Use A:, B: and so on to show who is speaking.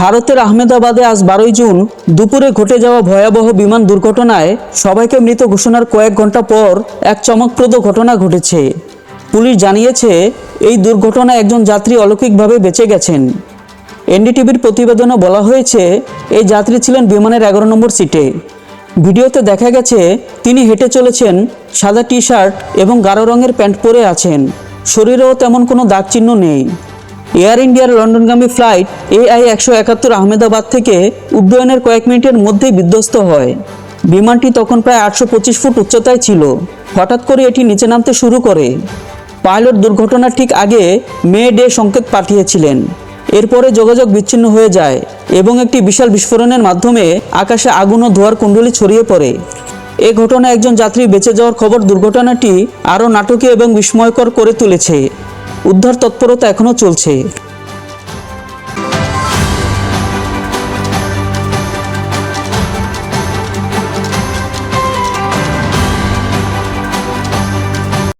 A: ভারতের আহমেদাবাদে আজ বারোই জুন দুপুরে ঘটে যাওয়া ভয়াবহ বিমান দুর্ঘটনায় সবাইকে মৃত ঘোষণার কয়েক ঘণ্টা পর এক চমকপ্রদ ঘটনা ঘটেছে। পুলিশ জানিয়েছে, এই দুর্ঘটনায় একজন যাত্রী অলৌকিকভাবে বেঁচে গেছেন। এনডিটিভির প্রতিবেদনে বলা হয়েছে, এই যাত্রী ছিলেন বিমানের এগারো নম্বর সিটে। ভিডিওতে দেখা গেছে, তিনি হেঁটে চলেছেন, সাদা টি শার্ট এবং গাঢ় রঙের প্যান্ট পরে আছেন। শরীরেও তেমন কোনো দাগ চিহ্ন নেই। এয়ার ইন্ডিয়ার লন্ডনগামী ফ্লাইট এআই একশো একাত্তর আহমেদাবাদ থেকে উড্ডয়নের কয়েক মিনিটের মধ্যেই বিধ্বস্ত হয়। বিমানটি তখন প্রায় আটশো পঁচিশ ফুট উচ্চতায় ছিল। হঠাৎ করে এটি নিচে নামতে শুরু করে। পাইলট দুর্ঘটনার ঠিক আগে মে ডে সংকেত পাঠিয়েছিলেন। এরপরে যোগাযোগ বিচ্ছিন্ন হয়ে যায় এবং একটি বিশাল বিস্ফোরণের মাধ্যমে আকাশে আগুন ও ধোয়ার কুণ্ডলী ছড়িয়ে পড়ে। এ ঘটনায় একজন যাত্রী বেঁচে যাওয়ার খবর দুর্ঘটনাটি আরও নাটকীয় এবং বিস্ময়কর করে তুলেছে। উদ্ধার তৎপরতা এখনও চলছে।